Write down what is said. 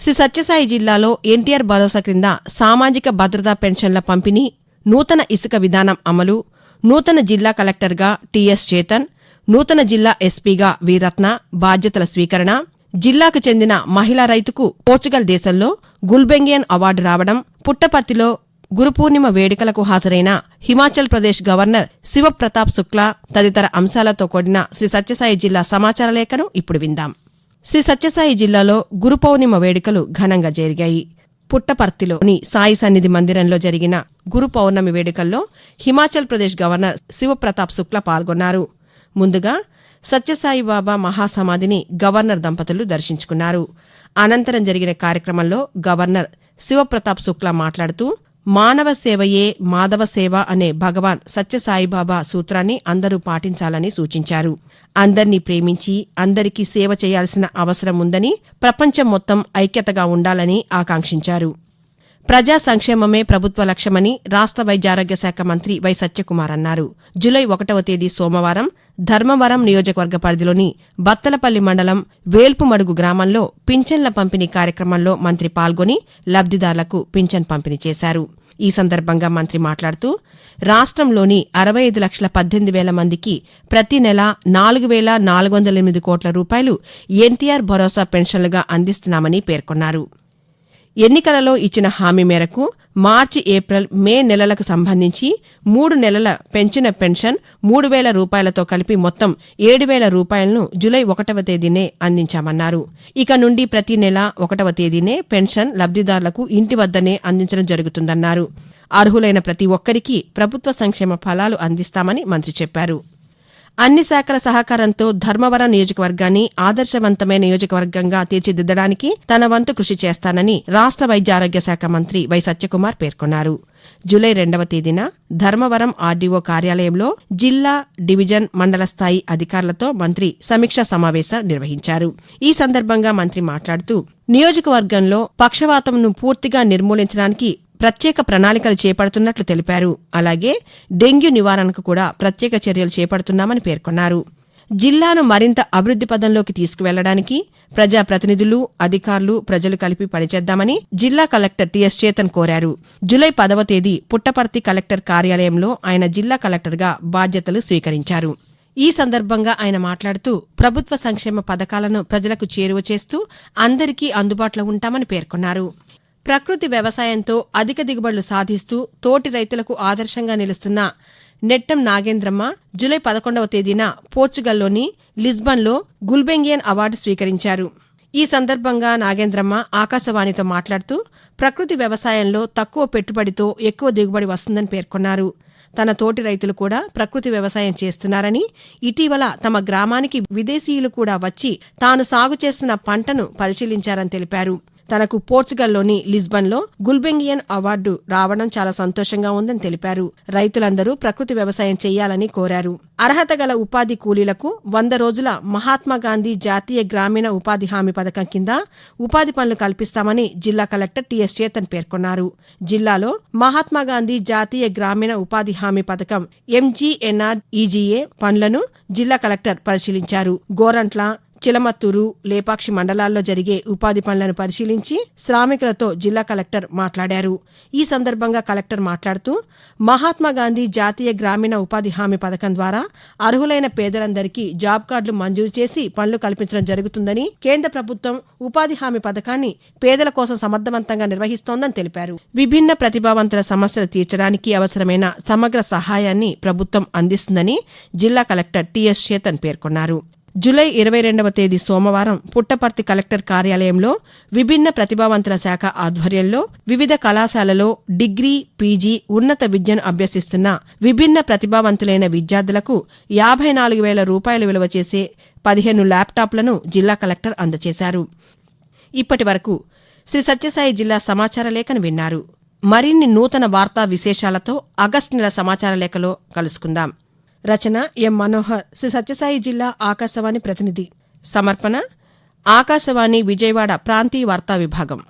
శ్రీ సత్యసాయి జిల్లాలో ఎన్టీఆర్ భరోసా క్రింద సామాజిక భద్రతా పెన్షన్ల పంపిణీ నూతన ఇసుక విధానం అమలు నూతన జిల్లా కలెక్టర్గా టీఎస్ చేతన్ నూతన జిల్లా ఎస్పీగా వీరత్న బాధ్యతల స్వీకరణ జిల్లాకు చెందిన మహిళా రైతుకు పోర్చుగల్ దేశంలో గుల్బెంగియన్ అవార్డు రావడం పుట్టపర్తిలో గురుపూర్ణిమ వేడుకలకు హాజరైన హిమాచల్ ప్రదేశ్ గవర్నర్ శివప్రతాప్ శుక్లా తదితర అంశాలతో కూడిన శ్రీ సత్యసాయి జిల్లా సమాచార లేఖను ఇప్పుడు విందాం. శ్రీ సత్యసాయి జిల్లాలో గురు పౌర్ణిమ వేడుకలు ఘనంగా జరిగాయి. పుట్టపర్తిలోని సాయి సన్నిధి మందిరంలో జరిగిన గురు పౌర్ణమి వేడుకల్లో హిమాచల్ ప్రదేశ్ గవర్నర్ శివప్రతాప్ శుక్ల పాల్గొన్నారు. ముందుగా సత్యసాయి బాబా మహాసమాధిని గవర్నర్ దంపతులు దర్శించుకున్నారు. అనంతరం జరిగిన కార్యక్రమంలో గవర్నర్ శివప్రతాప్ శుక్లా మాట్లాడుతూ మానవ సేవయే మాధవ సేవ అనే భగవాన్ సత్యసాయిబాబా సూత్రాన్ని అందరూ పాటించాలని సూచించారు. అందర్నీ ప్రేమించి అందరికీ సేవ చేయాల్సిన అవసరం ఉందని ప్రపంచం మొత్తం ఐక్యతగా ఉండాలని ఆకాంక్షించారు. ప్రజా సంక్షేమమే ప్రభుత్వ లక్ష్యమని రాష్ట్ర వైద్యారోగ్య శాఖ మంత్రి వై సత్యకుమార్ అన్నారు. జులై ఒకటవ తేదీ సోమవారం ధర్మవరం నియోజకవర్గ పరిధిలోని బత్తలపల్లి మండలం వేల్పుమడుగు గ్రామంలో పింఛన్ల పంపిణీ కార్యక్రమంలో మంత్రి పాల్గొని లబ్దిదారులకు పింఛన్ పంపిణీ చేశారు. ఈ సందర్భంగా మంత్రి మాట్లాడుతూ రాష్ట్రంలోని అరవై ఐదు లక్షల పద్దెనిమిది వేల మందికి ప్రతి నెల నాలుగు వేల నాలుగు వందల ఎనిమిది కోట్ల రూపాయలు ఎన్టీఆర్ భరోసా పెన్షన్లుగా అందిస్తున్నామని పేర్కొన్నారు. ఎన్నికలలో ఇచ్చిన హామీ మేరకు మార్చి ఏప్రిల్ మే నెలలకు సంబంధించి మూడు నెలల పెంచిన పెన్షన్ మూడు వేల రూపాయలతో కలిపి మొత్తం ఏడు వేల రూపాయలను జులై ఒకటవ తేదీనే అందించామన్నారు. ఇక నుండి ప్రతి నెల ఒకటవ తేదీనే పెన్షన్ లబ్దిదారులకు ఇంటి వద్దనే అందించడం జరుగుతుందన్నారు. అర్హులైన ప్రతి ఒక్కరికి ప్రభుత్వ సంక్షేమ ఫలాలు అందిస్తామని మంత్రి చెప్పారు. అన్ని శాఖల సహకారంతో ధర్మవరం నియోజకవర్గాన్ని ఆదర్శవంతమైన నియోజకవర్గంగా తీర్చిదిద్దడానికి తన వంతు కృషి చేస్తానని రాష్ట్ర వైద్య ఆరోగ్య శాఖ మంత్రి వై సత్యకుమార్ పేర్కొన్నారు. జూలై రెండవ తేదీన ధర్మవరం ఆర్డీఓ కార్యాలయంలో జిల్లా డివిజన్ మండల స్థాయి అధికారులతో మంత్రి సమీక్షా సమావేశం నిర్వహించారు. ఈ సందర్భంగా మంత్రి మాట్లాడుతూ నియోజకవర్గంలో పక్షవాతంను పూర్తిగా నిర్మూలించడానికి ప్రత్యేక ప్రణాళికలు చేపడుతున్నట్లు తెలిపారు. అలాగే డెంగ్యూ నివారణకు కూడా ప్రత్యేక చర్యలు చేపడుతున్నామని పేర్కొన్నారు. జిల్లాను మరింత అభివృద్ది పదంలోకి తీసుకువెళ్ళడానికి ప్రజాప్రతినిధులు అధికారులు ప్రజలు కలిపి పనిచేద్దామని జిల్లా కలెక్టర్ టిఎస్ చేతన్ కోరారు. జులై పదవ తేదీ పుట్టపర్తి కలెక్టర్ కార్యాలయంలో ఆయన జిల్లా కలెక్టర్గా బాధ్యతలు స్వీకరించారు. ఈ సందర్భంగా ఆయన మాట్లాడుతూ ప్రభుత్వ సంక్షేమ పథకాలను ప్రజలకు చేరువ చేస్తూ అందరికీ అందుబాటులో ఉంటామని పేర్కొన్నారు. ప్రకృతి వ్యవసాయంతో అధిక దిగుబడులు సాధిస్తూ తోటి రైతులకు ఆదర్శంగా నిలుస్తున్న నెట్టం నాగేంద్రమ్మ జులై పదకొండవ తేదీన పోర్చుగల్లోని లిస్బన్లో గుల్బెంగియన్ అవార్డు స్వీకరించారు. ఈ సందర్భంగా నాగేంద్రమ్మ ఆకాశవాణితో మాట్లాడుతూ ప్రకృతి వ్యవసాయంలో తక్కువ పెట్టుబడితో ఎక్కువ దిగుబడి వస్తుందని పేర్కొన్నారు. తన తోటి రైతులు కూడా ప్రకృతి వ్యవసాయం చేస్తున్నారని ఇటీవల తమ గ్రామానికి విదేశీయులు కూడా వచ్చి తాను సాగు చేస్తున్న పంటను పరిశీలించారని తెలిపారు. తనకు పోర్చుగల్లోని లిస్బన్లో గుల్బెంగియన్ అవార్డు రావడం చాలా సంతోషంగా ఉందని తెలిపారు. రైతులందరూ ప్రకృతి వ్యవసాయం చేయాలని కోరారు. అర్హత గల ఉపాధి కూలీలకు వంద రోజుల మహాత్మాగాంధీ జాతీయ గ్రామీణ ఉపాధి హామీ పథకం కింద ఉపాధి పనులు కల్పిస్తామని జిల్లా కలెక్టర్ టిఎస్ చేతన్ పేర్కొన్నారు. జిల్లాలో మహాత్మాగాంధీ జాతీయ గ్రామీణ ఉపాధి హామీ పథకం ఎంజీఎన్ఆర్ ఈజీఏ పనులను జిల్లా కలెక్టర్ పరిశీలించారు. గోరంట్ల చిలమత్తూరు లేపాక్షి మండలాల్లో జరిగే ఉపాధి పనులను పరిశీలించి శ్రామికులతో జిల్లా కలెక్టర్ మాట్లాడారు. ఈ సందర్భంగా కలెక్టర్ మాట్లాడుతూ మహాత్మాగాంధీ జాతీయ గ్రామీణ ఉపాధి హామీ పథకం ద్వారా అర్హులైన పేదలందరికీ జాబ్ కార్డులు మంజూరు చేసి పనులు కల్పించడం జరుగుతుందని కేంద్ర ప్రభుత్వం ఉపాధి హామీ పథకాన్ని పేదల కోసం సమర్థవంతంగా నిర్వహిస్తోందని తెలిపారు. విభిన్న ప్రతిభావంతుల సమస్యలు తీర్చడానికి అవసరమైన సమగ్ర సహాయాన్ని ప్రభుత్వం అందిస్తుందని జిల్లా కలెక్టర్ టిఎస్ చేతన్ పేర్కొన్నారు. జులై ఇరవై రెండవ తేదీ సోమవారం పుట్టపర్తి కలెక్టర్ కార్యాలయంలో విభిన్న ప్రతిభావంతుల శాఖ ఆధ్వర్యంలో వివిధ కళాశాలలో డిగ్రీ పీజీ ఉన్నత విద్యను అభ్యసిస్తున్న విభిన్న ప్రతిభావంతులైన విద్యార్థులకు యాభై నాలుగు వేల రూపాయలు విలువ చేసే పదిహేను ల్యాప్టాప్లను జిల్లా కలెక్టర్ అందజేశారు. ఇప్పటి వరకు శ్రీ సత్యసాయి జిల్లా సమాచార లేఖను విన్నారు. మరిన్ని నూతన వార్తా విశేషాలతో ఆగస్టు నెల సమాచార లేఖలో కలుసుకుందాం. రచన ఎం మనోహర్. శ్రీ సత్యసాయి జిల్లా ఆకాశవాణి ప్రతినిధి. సమర్పణ ఆకాశవాణి విజయవాడ ప్రాంతీయ వార్తా విభాగం.